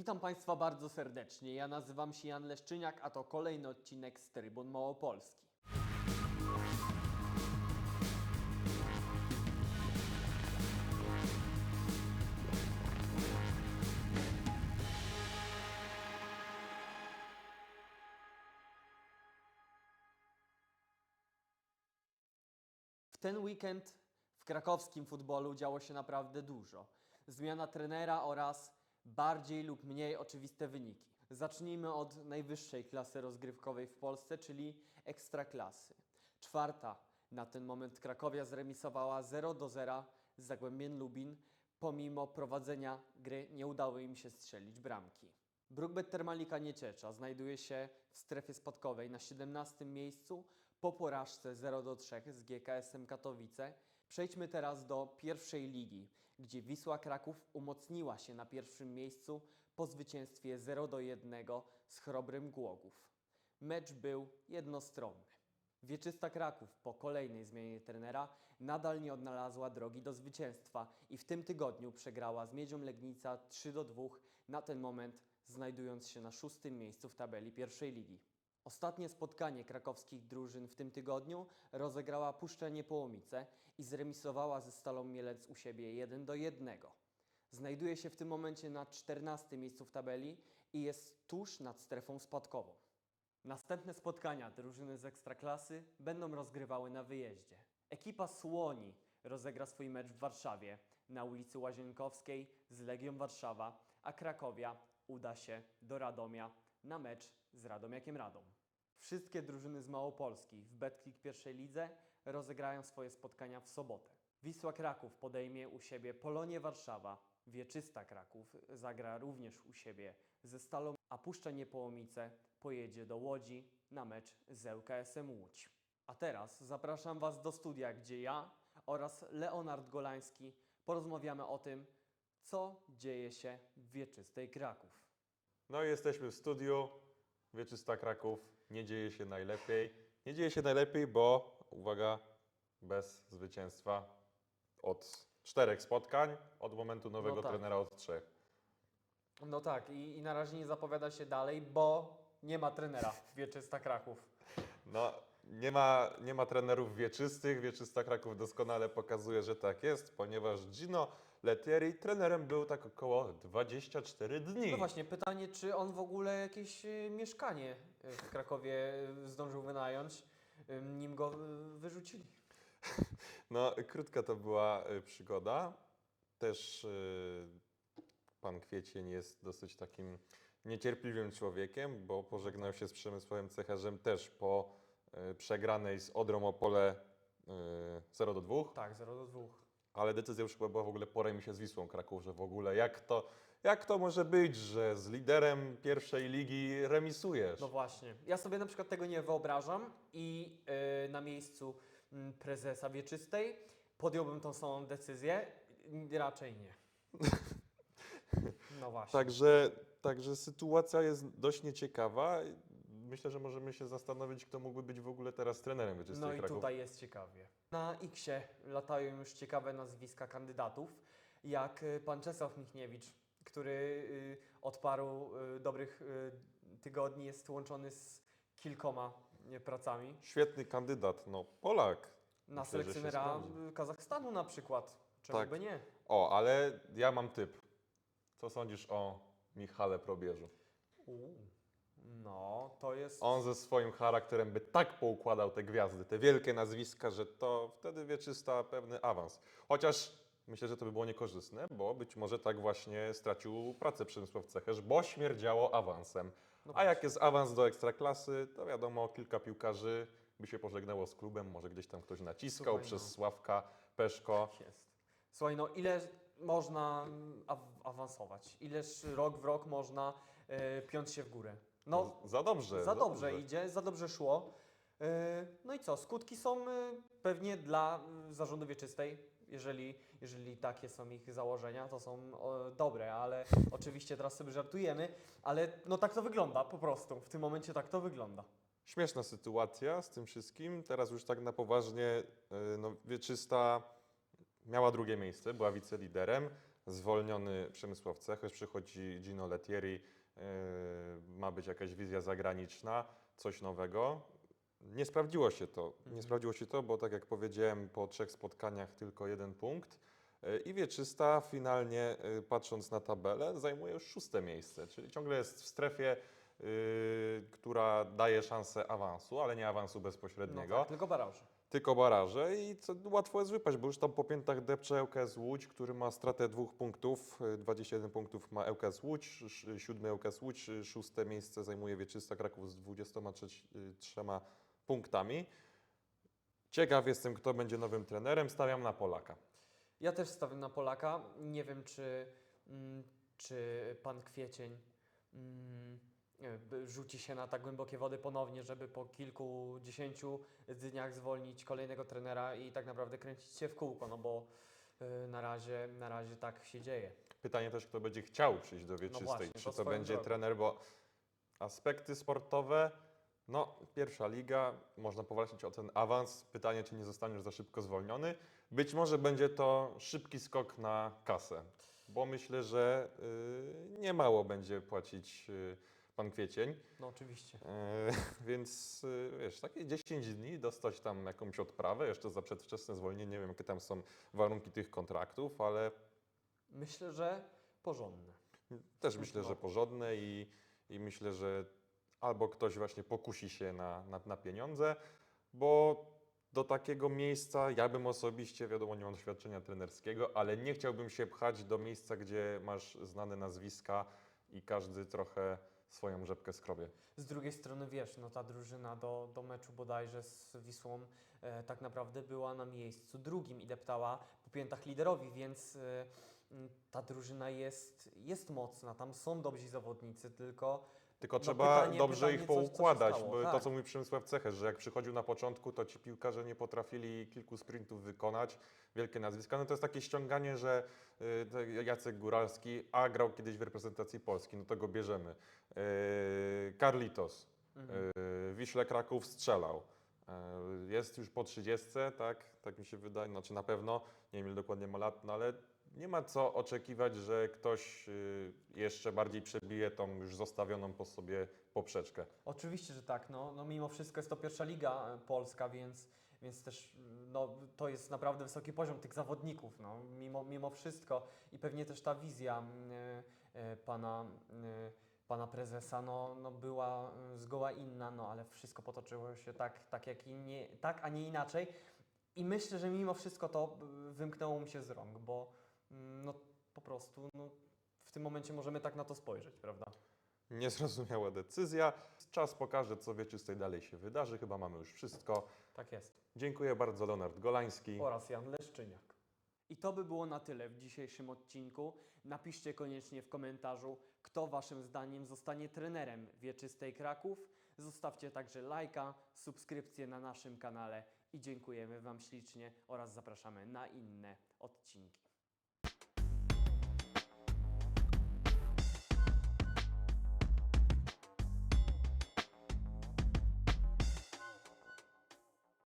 Witam Państwa bardzo serdecznie. Ja nazywam się Jan Leszczyniak, a to kolejny odcinek z Trybun Małopolski. W ten weekend w krakowskim futbolu działo się naprawdę dużo. Zmiana trenera oraz bardziej lub mniej oczywiste wyniki. Zacznijmy od najwyższej klasy rozgrywkowej w Polsce, czyli ekstraklasy. Czwarta na ten moment Krakowia zremisowała 0 do 0 z Zagłębiem Lubin. Pomimo prowadzenia gry nie udało im się strzelić bramki. Brookbet Termalika Nieciecza znajduje się w strefie spadkowej na 17 miejscu po porażce 0 do 3 z GKS-em Katowice. Przejdźmy teraz do pierwszej ligi, gdzie Wisła Kraków umocniła się na pierwszym miejscu po zwycięstwie 0 do 1 z Chrobrym Głogów. Mecz był jednostronny. Wieczysta Kraków po kolejnej zmianie trenera nadal nie odnalazła drogi do zwycięstwa i w tym tygodniu przegrała z Miedzią Legnica 3 do 2, na ten moment znajdując się na szóstym miejscu w tabeli pierwszej ligi. Ostatnie spotkanie krakowskich drużyn w tym tygodniu rozegrała Puszcza Niepołomice i zremisowała ze Stalą Mielec u siebie 1 do 1. Znajduje się w tym momencie na 14 miejscu w tabeli i jest tuż nad strefą spadkową. Następne spotkania drużyny z Ekstraklasy będą rozgrywały na wyjeździe. Ekipa Słoni rozegra swój mecz w Warszawie na ulicy Łazienkowskiej z Legią Warszawa, a Krakowia uda się do Radomia na mecz z Radomiakiem Radom. Wszystkie drużyny z Małopolski w Betclick pierwszej lidze rozegrają swoje spotkania w sobotę. Wisła Kraków podejmie u siebie Polonię Warszawa, Wieczysta Kraków zagra również u siebie ze Stalą, a Puszcza Niepołomice pojedzie do Łodzi na mecz z ŁKS-em Łódź. A teraz zapraszam Was do studia, gdzie ja oraz Leonard Golański porozmawiamy o tym, co dzieje się w Wieczystej Kraków. No i jesteśmy w studiu. Wieczysta Kraków. Nie dzieje się najlepiej. Nie dzieje się najlepiej, bo uwaga, bez zwycięstwa od czterech spotkań, od momentu nowego No tak. trenera od trzech. No tak, i, i na razie nie zapowiada się dalej, bo nie ma trenera w Wieczysta Kraków. No, nie ma, nie ma trenerów wieczystych. Wieczysta Kraków doskonale pokazuje, że tak jest, ponieważ Gino Lettieri trenerem był tak około 24 dni. No właśnie, pytanie, czy on w ogóle jakieś y, mieszkanie y, w Krakowie y, zdążył wynająć, y, nim go y, wyrzucili. No, krótka to była y, przygoda. Też y, pan Kwiecień jest dosyć takim niecierpliwym człowiekiem, bo pożegnał się z Przemysławem Cecharzem też po y, przegranej z Odrą Opole y, 0 do 2, Tak, 0 do 2. ale decyzja już chyba była w ogóle po remisie z Wisłą Kraków, że w ogóle jak to, jak to może być, że z liderem pierwszej ligi remisujesz? No właśnie. Ja sobie na przykład tego nie wyobrażam i y, na miejscu mm, prezesa Wieczystej podjąłbym tą samą decyzję. Raczej nie. No właśnie. Także, także sytuacja jest dość nieciekawa. Myślę, że możemy się zastanowić, kto mógłby być w ogóle teraz trenerem Wieczystej No i Kraków. tutaj jest ciekawie. Na X-ie latają już ciekawe nazwiska kandydatów, jak y, pan Czesław Michniewicz, który y, od paru y, dobrych tygodni jest łączony z kilkoma pracami. Świetny kandydat, no Polak. Na Myślę, selekcjonera Kazachstanu na przykład. Czemu Tak. by nie? O, ale ja mam typ. Co sądzisz o Michale Probierzu? Uuu. No, to jest... On ze swoim charakterem by tak poukładał te gwiazdy, te wielkie nazwiska, że to wtedy wieczysta pewny awans. Chociaż myślę, że to by było niekorzystne, bo być może tak właśnie stracił pracę Przemysław Cecherz, bo śmierdziało awansem. No A jak jest awans do ekstraklasy, to wiadomo, kilka piłkarzy by się pożegnało z klubem, może gdzieś tam ktoś naciskał Słuchaj, przez no. Sławka, Peszko. Jest. Słuchaj, no ile można aw- awansować? Ileż rok w rok można y, piąć się w górę? No, za dobrze. za dobrze idzie, za dobrze szło. Yy, No i co, skutki są y, pewnie dla y, zarządu wieczystej, jeżeli, jeżeli takie są ich założenia, to są o, dobre, ale oczywiście teraz sobie żartujemy, ale no tak to wygląda po prostu, w tym momencie tak to wygląda. Śmieszna sytuacja z tym wszystkim. Teraz już tak na poważnie, no, Wieczysta miała drugie miejsce, była wiceliderem, zwolniony Przemysław Cechy, przychodzi Gino Lettieri, yy, ma być jakaś wizja zagraniczna, coś nowego. Nie sprawdziło się to. Nie Mhm. sprawdziło się to, bo tak jak powiedziałem, po trzech spotkaniach tylko jeden punkt. Yy, I Wieczysta finalnie, yy, patrząc na tabelę, zajmuje już szóste miejsce, czyli ciągle jest w strefie, która daje szansę awansu, ale nie awansu No bezpośredniego tak, tylko baraże. tylko baraże i co, łatwo jest wypaść, bo już tam po piętach depcze ŁKS Łódź, który ma stratę dwóch punktów, y, 21 punktów ma ŁKS Łódź, siódmy ŁKS Łódź, y, szóste miejsce zajmuje Wieczysta Kraków z 23 punktami. Ciekaw jestem, kto będzie nowym trenerem, stawiam na Polaka. Ja też stawiam na Polaka. Nie wiem, czy, mm, czy pan Kwiecień by- rzuci się na tak głębokie wody ponownie, żeby po kilkudziesięciu dniach zwolnić kolejnego trenera i tak naprawdę kręcić się w kółko, no bo y, na razie, na razie tak się dzieje. Pytanie też, kto będzie chciał przyjść do Wieczystej, No właśnie, czy to będzie drogą. trener, bo aspekty sportowe, no pierwsza liga, można powalczyć o ten awans, pytanie, czy nie zostaniesz za szybko zwolniony. Być może będzie to szybki skok na kasę, bo myślę, że y, nie mało będzie płacić y, pan Kwiecień, No oczywiście. E, więc y, wiesz, takie 10 dni dostać tam jakąś odprawę, jeszcze za przedwczesne zwolnienie, nie wiem jakie tam są warunki tych kontraktów, ale Myślę, że porządne. Też myślę, że No. porządne i, i myślę, że albo ktoś właśnie pokusi się na, na, na pieniądze, bo do takiego miejsca ja bym osobiście, wiadomo, nie mam doświadczenia trenerskiego, ale nie chciałbym się pchać do miejsca, gdzie masz znane nazwiska i każdy trochę swoją rzepkę skrobie. Z drugiej strony wiesz, no ta drużyna do, do meczu bodajże z Wisłą e, tak naprawdę była na miejscu drugim i deptała po piętach liderowi, więc e, m, ta drużyna jest, jest mocna, tam są dobrzy zawodnicy, tylko Tylko No trzeba pytanie- dobrze pytanie, ich co- co poukładać, stało, bo to tak. co mówi Przemysław Ceches, że jak przychodził na początku, to ci piłkarze nie potrafili kilku sprintów wykonać, wielkie nazwiska, no to jest takie ściąganie, że y, Jacek Góralski, a grał kiedyś w reprezentacji Polski, no to go bierzemy. Y, Carlitos, mhm. y, Wiśle Kraków strzelał. Jest już po 30, tak? Tak mi się wydaje, znaczy na pewno, nie wiem ile dokładnie ma lat, no ale nie ma co oczekiwać, że ktoś y, jeszcze bardziej przebije tą już zostawioną po sobie poprzeczkę. Oczywiście, że tak. No, no mimo wszystko jest to pierwsza liga e, polska, więc, więc też mm, no, to jest naprawdę wysoki poziom tych zawodników. No, mimo, mimo wszystko i pewnie też ta wizja e, e, pana, e, pana prezesa no, no, była zgoła inna, no, ale wszystko potoczyło się tak, tak, jak i nie, tak, a nie inaczej. I myślę, że mimo wszystko to wymknęło mu się z rąk, bo no, po prostu no, w tym momencie możemy tak na to spojrzeć, prawda? Niezrozumiała decyzja. Czas pokaże, co wieczystej dalej się wydarzy. Chyba mamy już wszystko. Tak jest. Dziękuję bardzo, Leonard Golański. oraz Jan Leszczyniak. I to by było na tyle w dzisiejszym odcinku. Napiszcie koniecznie w komentarzu, kto Waszym zdaniem zostanie trenerem Wieczystej Kraków. Zostawcie także lajka, subskrypcję na naszym kanale i dziękujemy Wam ślicznie oraz zapraszamy na inne odcinki.